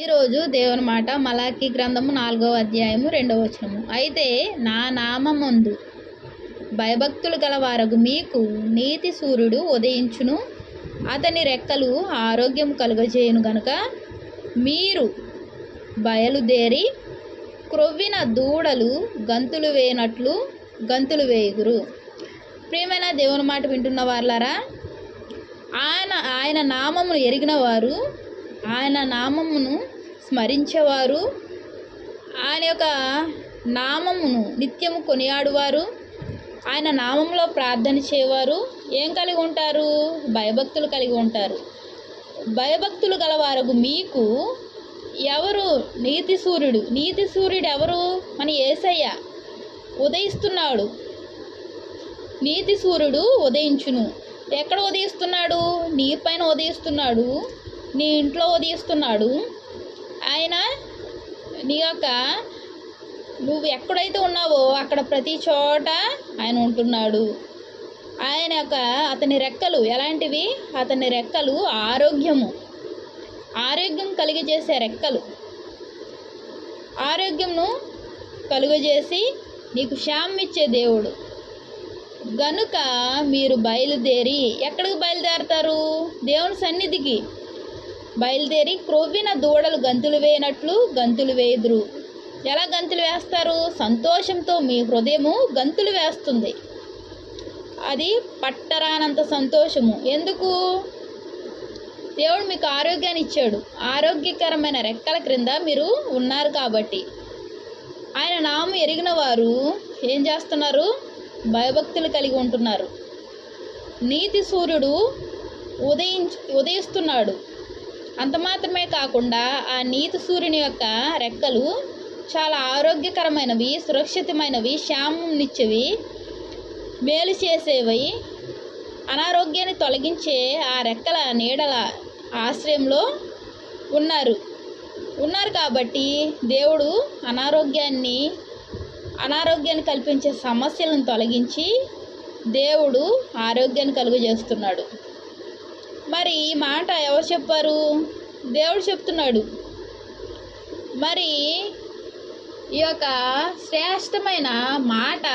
ఈరోజు దేవుని మాట మలాకి గ్రంథము నాలుగవ అధ్యాయము రెండవ వచనము. అయితే నా నామందు భయభక్తులు గలవారగు మీకు నీతి సూర్యుడు ఉదయించును అతని రెక్కలు ఆరోగ్యం కలుగజేయును గనుక మీరు బయలుదేరి క్రొవ్విన దూడలు గంతులు వేయనట్లు గంతులు వేయుగురు. ప్రియమైన దేవుని మాట వింటున్న వాళ్ళారా ఆయన ఆయన నామమును ఎరిగిన వారు ఆయన నామమును స్మరించేవారు. ఆయన యొక్క నామమును నిత్యము కొనియాడువారు. ఆయన నామంలో ప్రార్థన చేయవారు. ఏం కలిగి ఉంటారు? భయభక్తులు కలిగి ఉంటారు. భయభక్తులు గలవారు మీకు ఎవరు నీతి సూర్యుడు? నీతి సూర్యుడు ఎవరు? మన ఏసయ్య ఉదయిస్తున్నాడు. నీతి సూర్యుడు ఉదయించును. ఎక్కడ ఉదయిస్తున్నాడు? నీ పైన ఉదయిస్తున్నాడు. నీ ఇంట్లో ఉదయిస్తున్నాడు ఆయన నీ యొక్క నువ్వు ఎక్కడైతే ఉన్నావో అక్కడ ప్రతి చోట ఆయన ఉంటున్నాడు. ఆయన యొక్క అతని రెక్కలు ఎలాంటివి? అతని రెక్కలు ఆరోగ్యము. ఆరోగ్యం కలిగజేసే రెక్కలు. ఆరోగ్యంను కలుగజేసి నీకు ఇచ్చే దేవుడు. గనుక మీరు బయలుదేరి ఎక్కడికి బయలుదేరతారు? దేవుని సన్నిధికి. బయలుదేరి క్రొవ్విన దూడలు గంతులు వేయనట్లు గంతులు వేయుదురు. ఎలా గంతులు వేస్తారు? సంతోషంతో మీ హృదయము గంతులు వేస్తుంది. అది పట్టరానంత సంతోషము. ఎందుకు? దేవుడు మీకు ఆరోగ్యాన్ని ఇచ్చాడు. ఆరోగ్యకరమైన రెక్కల క్రింద మీరు ఉన్నారు కాబట్టి. ఆయన నామం ఎరిగిన వారు ఏం చేస్తున్నారు? భయభక్తులు కలిగి ఉంటున్నారు. నీతి సూర్యుడు ఉదయించు ఉదయిస్తున్నాడు. అంత మాత్రమే కాకుండా ఆ నీతి సూర్యుని యొక్క రెక్కలు చాలా ఆరోగ్యకరమైనవి సురక్షితమైనవి శ్యామంనిచ్చేవి మేలు చేసేవి. అనారోగ్యాన్ని తొలగించే ఆ రెక్కల నీడల ఆశ్రయంలో ఉన్నారు. ఉన్నారు కాబట్టి దేవుడు అనారోగ్యాన్ని అనారోగ్యాన్ని కల్పించే సమస్యలను తొలగించి దేవుడు ఆరోగ్యాన్ని కలుగజేస్తున్నాడు. మరి ఈ మాట ఎవరు చెప్పారు? దేవుడు చెప్తున్నాడు. మరి ఈ యొక్క శ్రేష్టమైన మాట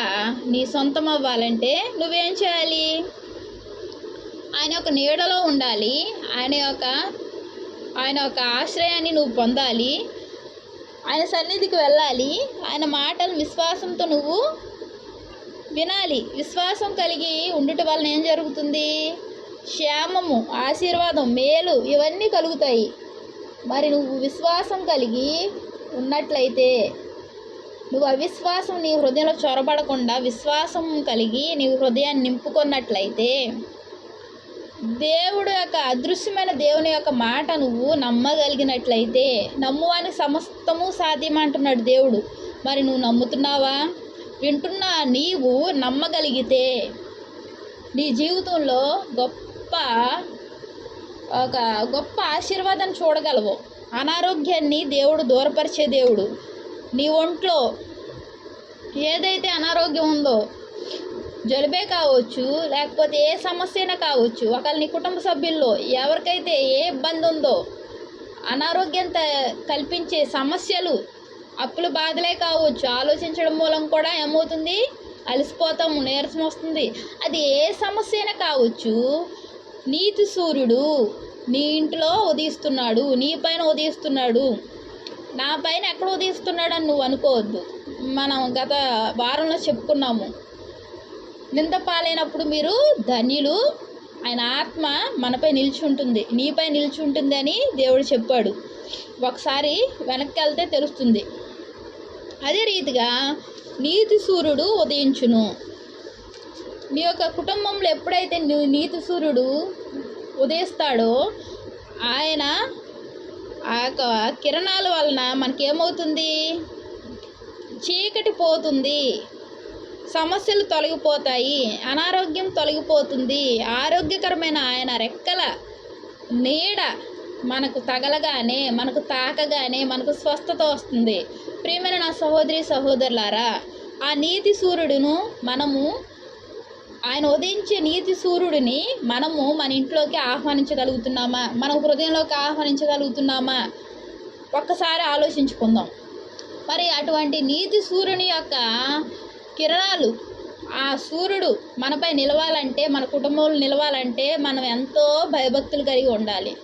నీ సొంతం అవ్వాలంటే నువ్వేం చేయాలి? ఆయన యొక్క నీడలో ఉండాలి. ఆయన యొక్క ఆయన యొక్క ఆశ్రయాన్ని నువ్వు పొందాలి. ఆయన సన్నిధికి వెళ్ళాలి. ఆయన మాటలు విశ్వాసంతో నువ్వు వినాలి. విశ్వాసం కలిగి ఉండుట వలన ఏం జరుగుతుంది? క్షేమము ఆశీర్వాదం మేలు ఇవన్నీ కలుగుతాయి. మరి నువ్వు విశ్వాసం కలిగి ఉన్నట్లయితే నువ్వు అవిశ్వాసం నీ హృదయంలో చొరబడకుండా విశ్వాసం కలిగి నీ హృదయాన్ని నింపుకున్నట్లయితే దేవుడు యొక్క అదృశ్యమైన దేవుని యొక్క మాట నువ్వు నమ్మగలిగినట్లయితే నమ్మువాని సమస్తము సాధ్యమంటున్నాడు దేవుడు. మరి నువ్వు నమ్ముతున్నావా? వింటున్నా నీవు నమ్మగలిగితే నీ జీవితంలో గొప్ప ఒక గొప్ప ఆశీర్వాదాన్ని చూడగలవు. అనారోగ్యాన్ని దేవుడు దూరపరిచే దేవుడు. నీ ఒంట్లో ఏదైతే అనారోగ్యం ఉందో జలుబే కావచ్చు లేకపోతే ఏ సమస్య అయినా కావచ్చు ఒకవేళ నీ కుటుంబ సభ్యుల్లో ఎవరికైతే ఏ ఇబ్బంది ఉందో అనారోగ్యం కల్పించే సమస్యలు అప్పుల బాధలే కావచ్చు. ఆలోచించడం మూలం కూడా ఏమవుతుంది? అలసిపోతాము నీరసం వస్తుంది. అది ఏ సమస్య అయినా కావచ్చు నీతి సూర్యుడు నీ ఇంట్లో ఉదయిస్తున్నాడు నీ పైన ఉదయిస్తున్నాడు. నా పైన ఎక్కడ ఉదయిస్తున్నాడు అని నువ్వు అనుకోవద్దు. మనం గత వారంలో చెప్పుకున్నాము. నింద పాలైనప్పుడు మీరు ధన్యులు. ఆయన ఆత్మ మనపై నిలిచి ఉంటుంది నీపై నిలిచి ఉంటుంది అని దేవుడు చెప్పాడు. ఒకసారి వెనక్కి వెళ్తే తెలుస్తుంది. అదే రీతిగా నీతి సూర్యుడు ఉదయించును. నీ యొక్క కుటుంబంలో ఎప్పుడైతే నీ- నీతి సూర్యుడు ఉదయిస్తాడో ఆయన ఆ యొక్క కిరణాల వలన మనకేమవుతుంది? చీకటి పోతుంది. సమస్యలు తొలగిపోతాయి. అనారోగ్యం తొలగిపోతుంది. ఆరోగ్యకరమైన ఆయన రెక్కల నీడ మనకు తగలగానే మనకు తాకగానే మనకు స్వస్థత వస్తుంది. ప్రియమైన నా సహోదరి సహోదరులారా ఆ నీతి సూర్యుడును మనము ఆయన ఉదయించే నీతి సూర్యుడిని మనము మన ఇంట్లోకి ఆహ్వానించగలుగుతున్నామా? మన హృదయంలోకి ఆహ్వానించగలుగుతున్నామా? ఒక్కసారి ఆలోచించుకుందాం. మరి అటువంటి నీతి సూర్యుని యొక్క కిరణాలు ఆ సూర్యుడు మనపై నిలవాలంటే మన కుటుంబంలో నిలవాలంటే మనం ఎంతో భయభక్తులు కలిగి ఉండాలి.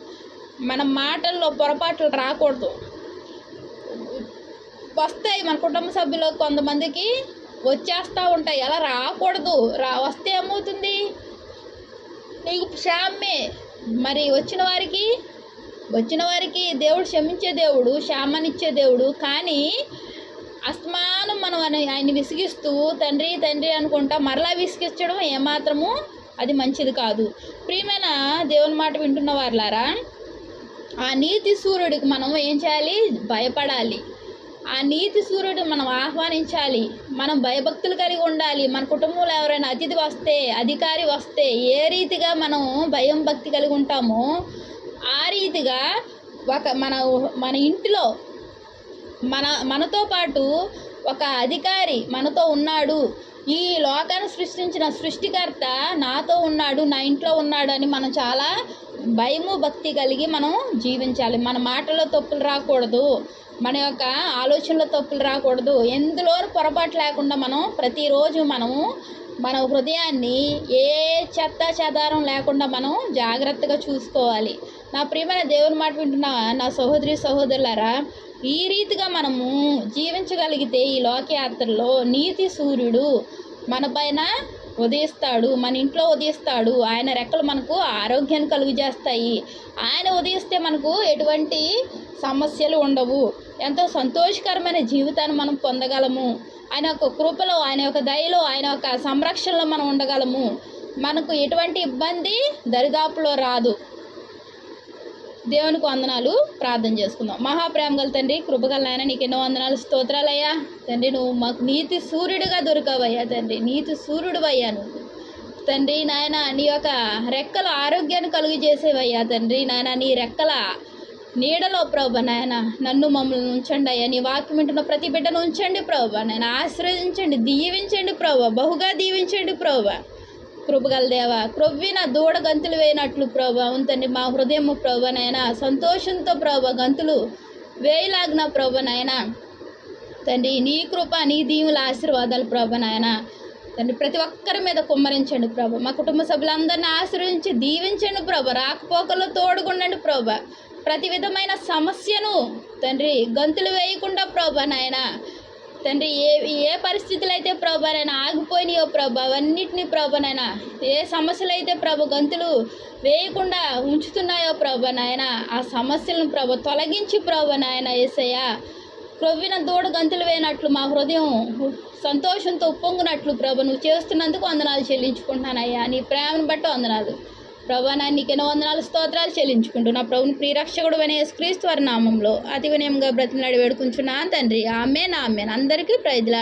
మన మాటల్లో పొరపాట్లు రాకూడదు. వస్తాయి మన కుటుంబ సభ్యులు కొంతమందికి వచ్చేస్తూ ఉంటాయి. అలా రాకూడదు. రా వస్తే ఏమవుతుంది? నీకు క్షామే. మరి వచ్చిన వారికి వచ్చిన వారికి దేవుడు క్షమించే దేవుడు క్షామానిచ్చే దేవుడు. కానీ అస్మానం మనం ఆయన ఆయన్ని విసిగిస్తూ తండ్రి తండ్రి అనుకుంటా మరలా విసిగించడం ఏమాత్రము అది మంచిది కాదు. ప్రియమైన దేవుని మాట వింటున్న వారులారా ఆ నీతి సూర్యుడికి మనం ఏం చేయాలి? భయపడాలి. ఆ నీతి సూర్యుడు మనం ఆహ్వానించాలి. మనం భయభక్తులు కలిగి ఉండాలి. మన కుటుంబంలో ఎవరైనా అతిథి వస్తే అధికారి వస్తే ఏ రీతిగా మనం భయం భక్తి కలిగి ఉంటామో ఆ రీతిగా ఒక మన మన ఇంటిలో మన మనతో పాటు ఒక అధికారి మనతో ఉన్నాడు. ఈ లోకాన్ని సృష్టించిన సృష్టికర్త నాతో ఉన్నాడు నా ఇంట్లో ఉన్నాడు అని మనం చాలా భయము భక్తి కలిగి మనం జీవించాలి. మన మాటల్లో తప్పులు రాకూడదు. మన యొక్క ఆలోచనలో తప్పులు రాకూడదు. ఎందులో పొరపాటు లేకుండా మనం ప్రతిరోజు మనము మన హృదయాన్ని ఏ చెత్త చెదారం లేకుండా మనం జాగ్రత్తగా చూసుకోవాలి. నా ప్రియమైన దేవుని మాట వింటున్న నా సహోదరి సహోదరులారా ఈ రీతిగా మనము జీవించగలిగితే ఈ లోకయాత్రలో నీతి సూర్యుడు మన పైన ఉదయిస్తాడు మన ఇంట్లో ఉదయిస్తాడు. ఆయన రెక్కలు మనకు ఆరోగ్యాన్ని కలుగు చేస్తాయి ఆయన ఉదయిస్తే మనకు ఎటువంటి సమస్యలు ఉండవు. ఎంతో సంతోషకరమైన జీవితాన్ని మనం పొందగలము. ఆయన యొక్క కృపలో ఆయన యొక్క దయలో ఆయన యొక్క సంరక్షణలో మనం ఉండగలము. మనకు ఎటువంటి ఇబ్బంది దరిదాపులో రాదు. దేవునికి వందనాలు ప్రార్థన చేసుకుందాం. మహాప్రేమ గల తండ్రి కృపగల నాయన నీకు ఎన్నో వందనాలు. స్తోత్రాలయ్యా. తండ్రి నువ్వు మాకు నీతి సూర్యుడిగా దొరికావయ్యా తండ్రి. నీతి సూర్యుడు అయ్యా నువ్వు. తండ్రి నాయన నీ యొక్క రెక్కల ఆరోగ్యాన్ని కలుగు చేసేవయ్యా తండ్రి నాయన. నీ రెక్కల నీడలో ప్రభ నాయన నన్ను మమ్మల్ని ఉంచండి అయ్యా నీ వాక్యం వింటున్న ప్రతి బిడ్డను ఉంచండి ప్రభ నాయన. ఆశ్రయించండి దీవించండి ప్రభ. బహుగా దీవించండి ప్రభ. కృపగల దేవ క్రొవ్విన దూడ గంతులు వేయనట్లు ప్రభా. ఉంతండి మా హృదయము ప్రభనైనా నాయన. సంతోషంతో ప్రభా గంతులు వేయలాగిన ప్రభనైనా తండ్రి నీ కృప నీ దీవుల ఆశీర్వాదాలు ప్రభనైనా తండ్రి ప్రతి ఒక్కరి మీద కుమ్మరించండి ప్రభ. మా కుటుంబ సభ్యులందరినీ ఆశ్రయించి దీవించండి ప్రభ. రాకపోకలో తోడుగుండండి ప్రభ. ప్రతి విధమైన సమస్యను తండ్రి గంతులు వేయకుండా ప్రభ నాయన. తండ్రి ఏ ఏ పరిస్థితులు అయితే ప్రభా నేను ఆగిపోయినాయో ప్రభా అవన్నిటినీ ప్రభా ఏ సమస్యలు అయితే ప్రభు గంతులు వేయకుండా ఉంచుతున్నాయో ప్రభా నాయన ఆ సమస్యలను ప్రభు తొలగించి ప్రభా నాయన ఏసయ్య క్రొవ్విన దూడ గంతులు వేయనట్లు మా హృదయం సంతోషంతో ఉప్పొంగునట్లు ప్రభు నువ్వు చేస్తున్నందుకు వందనాలు చెల్లించుకుంటున్నానయ్యా. నీ ప్రేమను బట్టి వందనాలు. ప్రభు నా నీకెన్నో వందనాలు స్తోత్రాలు చెల్లించుకుంటూ నా ప్రభుని ప్రియరక్షకుడు అనే క్రీస్తు వారి నామంలో అతి వినయంగా బ్రతిమలాడి వేడుకుంటున్నాను తండ్రి. ఆమె నా ఆమె అందరికీ ప్రైజ్లా